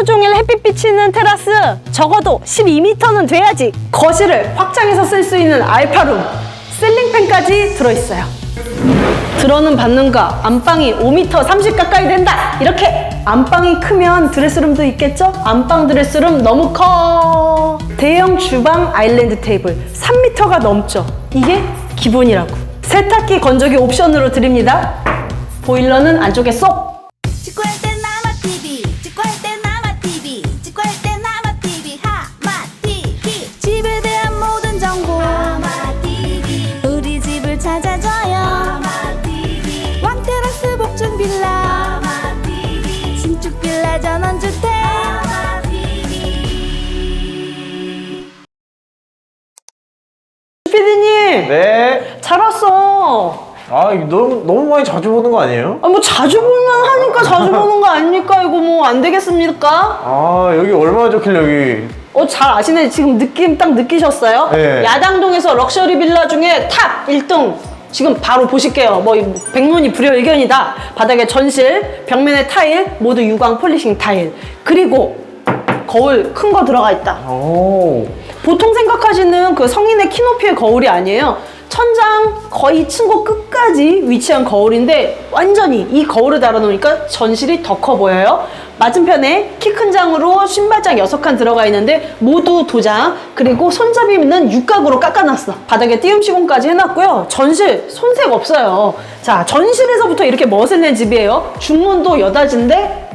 하루 종일 햇빛 비치는 테라스. 적어도 12m는 돼야지 거실을 확장해서 쓸 수 있는 알파룸. 실링팬까지 들어있어요. 들어는 받는가? 안방이 5m 30 가까이 된다. 이렇게 안방이 크면 드레스룸도 있겠죠? 안방 드레스룸 너무 커. 대형 주방 아일랜드 테이블 3m가 넘죠. 이게 기본이라고. 세탁기 건조기 옵션으로 드립니다. 보일러는 안쪽에 쏙 신축 빌라 전원주택 피디님 네. 잘 왔어 아, 이거 너무, 너무 많이 자주 보는 거 아니에요? 아, 뭐 자주 볼만 하니까 자주 보는 거 아닙니까? 이거 뭐 안 되겠습니까? 아, 여기 얼마나 좋길래 여기. 어, 잘 아시네. 지금 느낌 딱 느끼셨어요? 네. 야당동에서 럭셔리 빌라 중에 탑 1등. 지금 바로 보실게요. 뭐, 백문이 불여일견이다. 바닥에 전실, 벽면에 타일, 모두 유광 폴리싱 타일. 그리고 거울 큰 거 들어가 있다. 오. 보통 생각하시는 그 성인의 키높이의 거울이 아니에요. 천장 거의 층고 끝까지 위치한 거울인데 완전히 이 거울을 달아놓으니까 전실이 더 커 보여요. 맞은편에 키 큰 장으로 신발장 6칸 들어가 있는데 모두 도장 그리고 손잡이는 육각으로 깎아놨어. 바닥에 띄움 시공까지 해놨고요. 전실 손색 없어요. 자 전실에서부터 이렇게 멋을 낸 집이에요. 중문도 여닫인데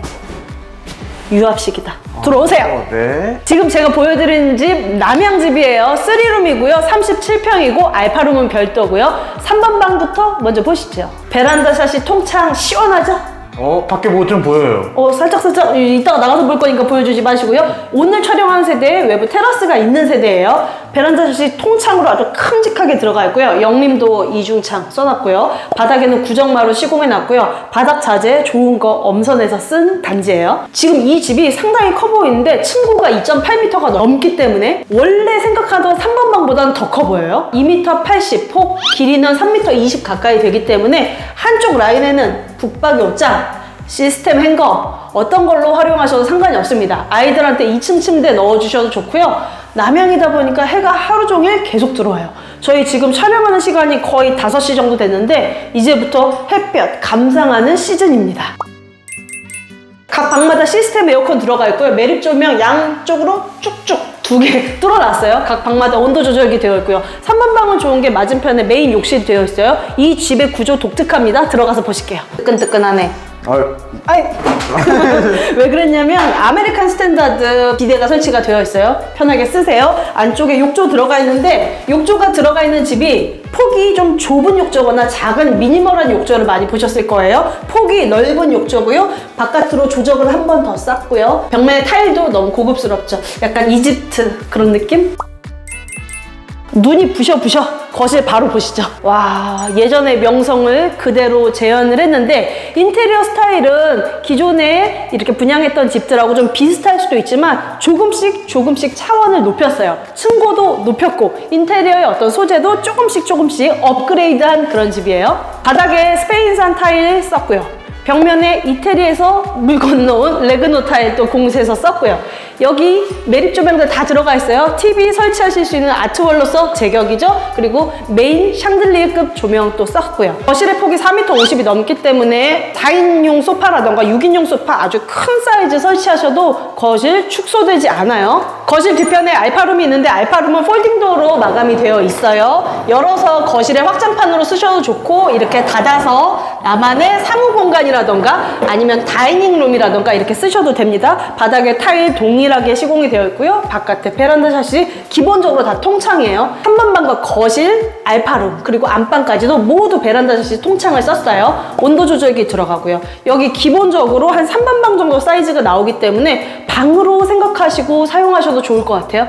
유압식이다. 들어오세요. 어, 네. 지금 제가 보여드리는 집 남양집이에요. 3룸이고요. 37평이고 알파룸은 별도고요. 3번 방부터 먼저 보시죠. 베란다 샷이 통창 시원하죠? 어, 밖에 뭐 좀 보여요. 어, 살짝살짝 이따가 나가서 볼 거니까 보여주지 마시고요. 오늘 촬영하는 세대에 외부 테라스가 있는 세대예요. 베란다 샷이 통창으로 아주 큼직하게 들어가 있고요. 영림도 이중창 써놨고요. 바닥에는 구정마루 시공해놨고요. 바닥 자재 좋은 거 엄선해서 쓴 단지예요. 지금 이 집이 상당히 커 보이는데 층고가 2.8m가 넘기 때문에 원래 생각하던 3번 방보다는 더 커 보여요. 2m 80, 폭 길이는 3m 20 가까이 되기 때문에 한쪽 라인에는 북박이 옷장, 시스템 행거 어떤 걸로 활용하셔도 상관이 없습니다. 아이들한테 2층 침대 넣어주셔도 좋고요. 남양이다 보니까 해가 하루 종일 계속 들어와요. 저희 지금 촬영하는 시간이 거의 5시 정도 됐는데 이제부터 햇볕 감상하는 시즌입니다. 각 방마다 시스템 에어컨 들어가 있고요. 매립 조명 양쪽으로 쭉쭉 두개 뚫어놨어요. 각 방마다 온도 조절기 되어 있고요. 3번 방은 좋은 게 맞은편에 메인 욕실이 되어 있어요. 이 집의 구조 독특합니다. 들어가서 보실게요. 뜨끈뜨끈하네. 아, 아이. 왜 그랬냐면 아메리칸 스탠다드 비대가 설치가 되어 있어요. 편하게 쓰세요. 안쪽에 욕조 들어가 있는데 욕조가 들어가 있는 집이 폭이 좀 좁은 욕조거나 작은 미니멀한 욕조를 많이 보셨을 거예요. 폭이 넓은 욕조고요. 바깥으로 조적을 한 번더 쌌고요. 벽면에 타일도 너무 고급스럽죠. 약간 이집트 그런 느낌? 눈이 부셔 부셔. 거실 바로 보시죠. 와 예전의 명성을 그대로 재현을 했는데 인테리어 스타일은 기존에 이렇게 분양했던 집들하고 좀 비슷할 수도 있지만 조금씩 조금씩 차원을 높였어요. 층고도 높였고 인테리어의 어떤 소재도 조금씩 조금씩 업그레이드한 그런 집이에요. 바닥에 스페인산 타일 썼고요. 벽면에 이태리에서 물 건너온 레그노 타일 또 공세해서 썼고요. 여기 매립 조명들 다 들어가 있어요. TV 설치하실 수 있는 아트월로서 제격이죠. 그리고 메인 샹들리에급 조명 또 썼고요. 거실의 폭이 4m 50이 넘기 때문에 4인용 소파라던가 6인용 소파 아주 큰 사이즈 설치하셔도 거실 축소되지 않아요. 거실 뒤편에 알파룸이 있는데 알파룸은 폴딩도어로 마감이 되어 있어요. 열어서 거실에 확장판으로 쓰셔도 좋고 이렇게 닫아서 나만의 사무 공간이라던가 아니면 다이닝룸이라던가 이렇게 쓰셔도 됩니다. 바닥에 타일 동일하게 시공이 되어 있고요. 바깥에 베란다 샷이 기본적으로 다 통창이에요. 3번 방과 거실, 알파룸 그리고 안방까지도 모두 베란다 샷이 통창을 썼어요. 온도 조절기 들어가고요. 여기 기본적으로 한 3번 방 정도 사이즈가 나오기 때문에 방으로 생각하시고 사용하셔도 좋을 것 같아요.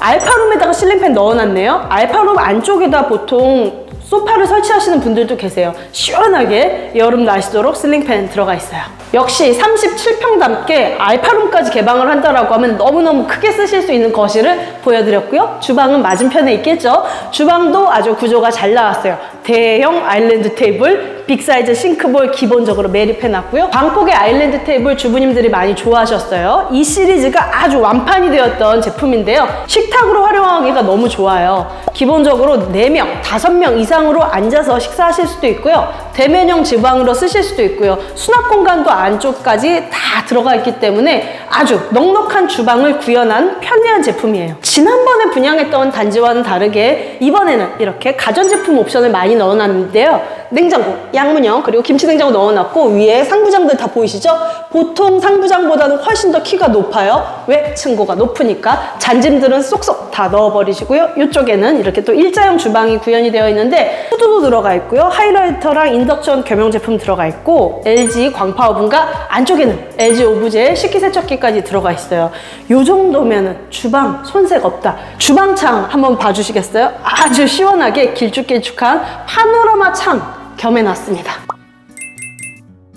알파룸에다가 실링팬 넣어놨네요. 알파룸 안쪽에다 보통 소파를 설치하시는 분들도 계세요. 시원하게 여름 나시도록 실링팬 들어가 있어요. 역시 37평답게 알파룸까지 개방을 한다라고 하면 너무너무 크게 쓰실 수 있는 거실을 보여드렸고요. 주방은 맞은편에 있겠죠. 주방도 아주 구조가 잘 나왔어요. 대형 아일랜드 테이블, 빅사이즈 싱크볼 기본적으로 매립해 놨고요. 방콕의 아일랜드 테이블 주부님들이 많이 좋아하셨어요. 이 시리즈가 아주 완판이 되었던 제품인데요. 식탁으로 활용하기가 너무 좋아요. 기본적으로 4명, 5명 이상으로 앉아서 식사하실 수도 있고요. 대면형 지방으로 쓰실 수도 있고요. 수납 공간도 안쪽까지 다 들어가 있기 때문에 아주 넉넉한 주방을 구현한 편리한 제품이에요. 지난번에 분양했던 단지와는 다르게 이번에는 이렇게 가전제품 옵션을 많이 넣어놨는데요. 냉장고, 양문형, 그리고 김치냉장고 넣어놨고 위에 상부장들 다 보이시죠? 보통 상부장보다는 훨씬 더 키가 높아요. 왜? 층고가 높으니까. 잔짐들은 쏙쏙 다 넣어버리시고요. 이쪽에는 이렇게 또 일자형 주방이 구현이 되어 있는데 후드도 들어가 있고요. 하이라이터랑 인덕션 겸용 제품 들어가 있고 LG 광파 오븐과 안쪽에는 LG 오브제 식기세척기까지 들어가 있어요. 요 정도면은 주방 손색 없다. 주방창 한번 봐주시겠어요? 아주 시원하게 길쭉길쭉한 파노라마 창 겸해놨습니다.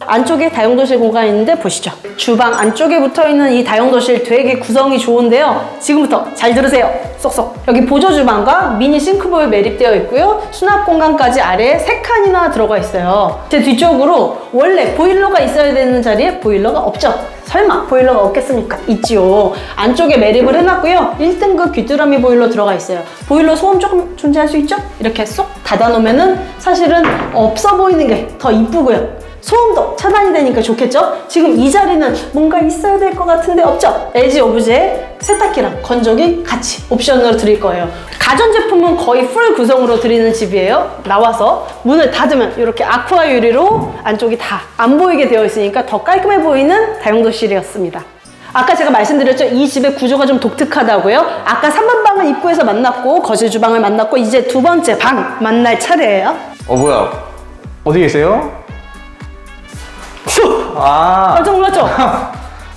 안쪽에 다용도실 공간이 있는데 보시죠. 주방 안쪽에 붙어있는 이 다용도실 되게 구성이 좋은데요. 지금부터 잘 들으세요. 쏙쏙. 여기 보조 주방과 미니 싱크볼 매립되어 있고요. 수납 공간까지 아래에 세 칸이나 들어가 있어요. 제 뒤쪽으로 원래 보일러가 있어야 되는 자리에 보일러가 없죠. 설마 보일러가 없겠습니까? 있지요. 안쪽에 매립을 해놨고요. 1등급 귀뚜라미 보일러 들어가 있어요. 보일러 소음 조금 존재할 수 있죠? 이렇게 쏙 닫아놓으면은 사실은 없어 보이는 게 더 이쁘고요. 소음도 차단이 되니까 좋겠죠? 지금 이 자리는 뭔가 있어야 될 것 같은데 없죠? LG 오브제 세탁기랑 건조기 같이 옵션으로 드릴 거예요. 가전제품은 거의 풀 구성으로 드리는 집이에요. 나와서 문을 닫으면 이렇게 아쿠아 유리로 안쪽이 다 안 보이게 되어 있으니까 더 깔끔해 보이는 다용도실이었습니다. 아까 제가 말씀드렸죠? 이 집의 구조가 좀 독특하다고요? 아까 3번 방은 입구에서 만났고 거실 주방을 만났고 이제 두 번째 방 만날 차례예요. 어 뭐야? 어디 계세요? 아. 깜짝 놀랐죠?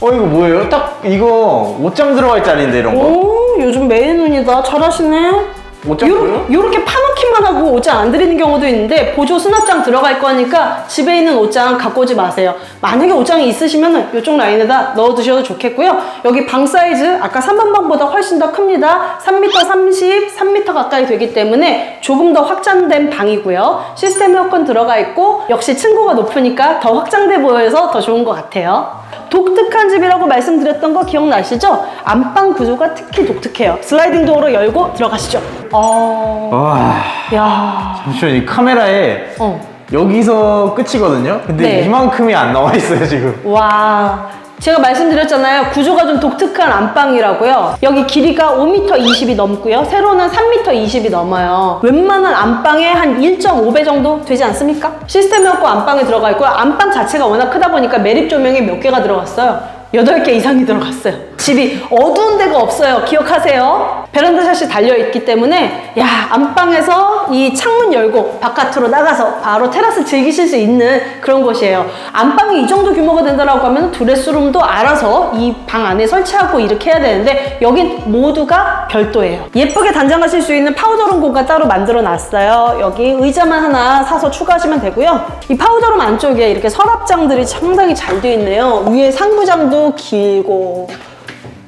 어 이거 뭐예요? 딱 이거 옷장 들어갈 자리인데 이런 거. 오, 요즘 매일눈이다. 잘하시네. 옷장? 요렇게 파놓기만 하고 옷장 안 드리는 경우도 있는데 보조 수납장 들어갈 거니까 집에 있는 옷장 갖고 오지 마세요. 만약에 옷장이 있으시면 이쪽 라인에다 넣어 두셔도 좋겠고요. 여기 방 사이즈 아까 3번 방보다 훨씬 더 큽니다. 3m 30, 3m 가까이 되기 때문에 조금 더 확장된 방이고요. 시스템 에어컨 들어가 있고 역시 층고가 높으니까 더 확장돼 보여서 더 좋은 것 같아요. 독특한 집이라고 말씀드렸던 거 기억나시죠? 안방 구조가 특히 독특해요. 슬라이딩 도어로 열고 들어가시죠. 어, 와. 야, 잠시만 이 카메라에 어, 여기서 끝이거든요. 근데 네. 이만큼이 안 나와 있어요 지금. 와. 제가 말씀드렸잖아요. 구조가 좀 독특한 안방이라고요. 여기 길이가 5m 20이 넘고요. 세로는 3m 20이 넘어요. 웬만한 안방에 한 1.5배 정도 되지 않습니까? 시스템 에어컨 안방에 들어가 있고요. 안방 자체가 워낙 크다 보니까 매립 조명이 몇 개가 들어갔어요. 8개 이상이 들어갔어요. 집이 어두운 데가 없어요. 기억하세요? 베란다 샷이 달려있기 때문에, 야, 안방에서 이 창문 열고 바깥으로 나가서 바로 테라스 즐기실 수 있는 그런 곳이에요. 안방이 이 정도 규모가 된다라고 하면 드레스룸도 알아서 이 방 안에 설치하고 이렇게 해야 되는데, 여긴 모두가 별도예요. 예쁘게 단장하실 수 있는 파우더룸 공간 따로 만들어 놨어요. 여기 의자만 하나 사서 추가하시면 되고요. 이 파우더룸 안쪽에 이렇게 서랍장들이 상당히 잘 되어 있네요. 위에 상부장도 길고,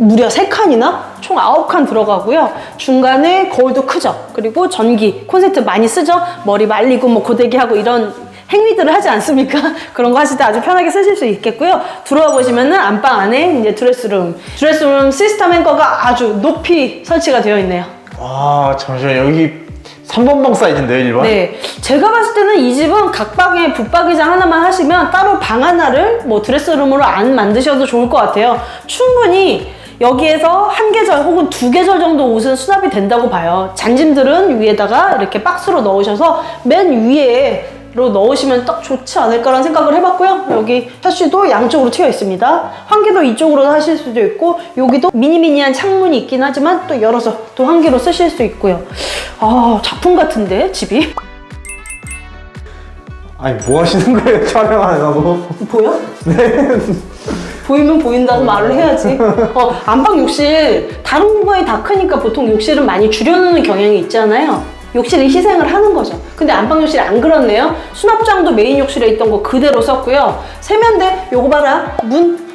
무려 세칸이나총 아홉 칸 들어가고요. 중간에 거울도 크죠. 그리고 전기, 콘센트 많이 쓰죠. 머리 말리고 뭐 고데기 하고 이런 행위들을 하지 않습니까? 그런 거 하실 때 아주 편하게 쓰실 수 있겠고요. 들어와 보시면은 안방 안에 이제 드레스룸, 드레스룸 시스템 행거가 아주 높이 설치가 되어 있네요. 아 잠시만 여기 3번 방 사이즈인데요 1번? 네. 제가 봤을 때는 이 집은 각 방에 붙박이장 하나만 하시면 따로 방 하나를 뭐 드레스룸으로 안 만드셔도 좋을 것 같아요. 충분히 여기에서 한 계절 혹은 두 계절 정도 옷은 수납이 된다고 봐요. 잔짐들은 위에다가 이렇게 박스로 넣으셔서 맨 위에 로 넣으시면 딱 좋지 않을까라는 생각을 해봤고요. 여기 샤시도 양쪽으로 트여 있습니다. 환기도 이쪽으로 하실 수도 있고 여기도 미니미니한 창문이 있긴 하지만 또 열어서 또 환기로 쓰실 수 있고요. 아 작품 같은데 집이? 아니 뭐 하시는 거예요 촬영하느라고? 보여? 네. 보이면 보인다고 말을 해야지. 어, 안방 욕실 다른 거에 다 크니까 보통 욕실은 많이 줄여놓는 경향이 있잖아요. 욕실을 희생을 하는 거죠. 근데 안방 욕실이 안 그렇네요. 수납장도 메인 욕실에 있던 거 그대로 썼고요. 세면대 요거 봐라 문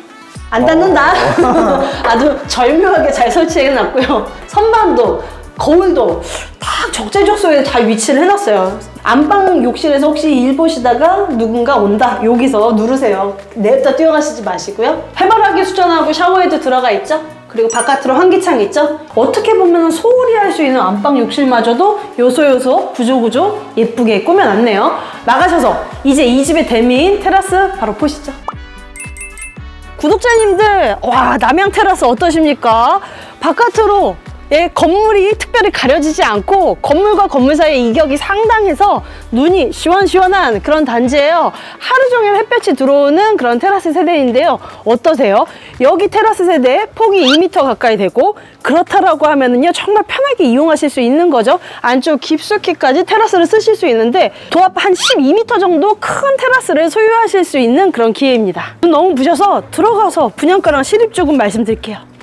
안 닫는다. 아주 절묘하게 잘 설치해 놨고요. 선반도 거울도 다 딱 적재적소에 잘 위치를 해놨어요. 안방 욕실에서 혹시 일 보시다가 누군가 온다. 여기서 누르세요. 냅다 뛰어가시지 마시고요. 해바라기 수전하고 샤워헤드 들어가 있죠? 그리고 바깥으로 환기창 있죠? 어떻게 보면 소홀히 할 수 있는 안방 욕실마저도 요소요소 구조구조 예쁘게 꾸며놨네요. 나가셔서 이제 이 집의 대미인 테라스 바로 보시죠. 구독자님들, 와, 남양 테라스 어떠십니까? 바깥으로 예, 건물이 특별히 가려지지 않고 건물과 건물 사이의 이격이 상당해서 눈이 시원시원한 그런 단지예요. 하루 종일 햇볕이 들어오는 그런 테라스 세대인데요. 어떠세요? 여기 테라스 세대 폭이 2m 가까이 되고 그렇다라고 하면은요 정말 편하게 이용하실 수 있는 거죠. 안쪽 깊숙이까지 테라스를 쓰실 수 있는데 도합 한 12m 정도 큰 테라스를 소유하실 수 있는 그런 기회입니다. 눈 너무 부셔서 들어가서 분양가랑 실입 조금 말씀드릴게요.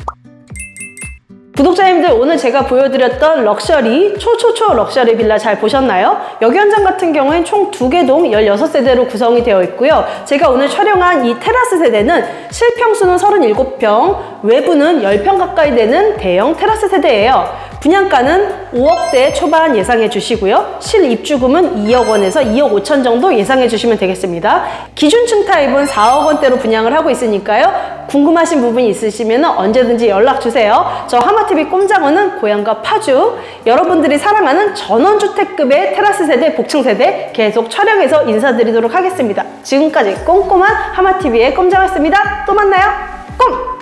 구독자님들 오늘 제가 보여드렸던 럭셔리 초초초 럭셔리 빌라 잘 보셨나요? 여기 현장 같은 경우엔 총 두 개 동 16세대로 구성이 되어 있고요. 제가 오늘 촬영한 이 테라스 세대는 실평수는 37평, 외부는 10평 가까이 되는 대형 테라스 세대예요. 분양가는 5억대 초반 예상해 주시고요. 실입주금은 2억 원에서 2억 5천 정도 예상해 주시면 되겠습니다. 기준층 타입은 4억 원대로 분양을 하고 있으니까요. 궁금하신 부분이 있으시면 언제든지 연락 주세요. 저 하마TV 꼼장어는 고향과 파주, 여러분들이 사랑하는 전원주택급의 테라스 세대, 복층 세대 계속 촬영해서 인사드리도록 하겠습니다. 지금까지 꼼꼼한 하마TV의 꼼장어였습니다. 또 만나요. 꼼!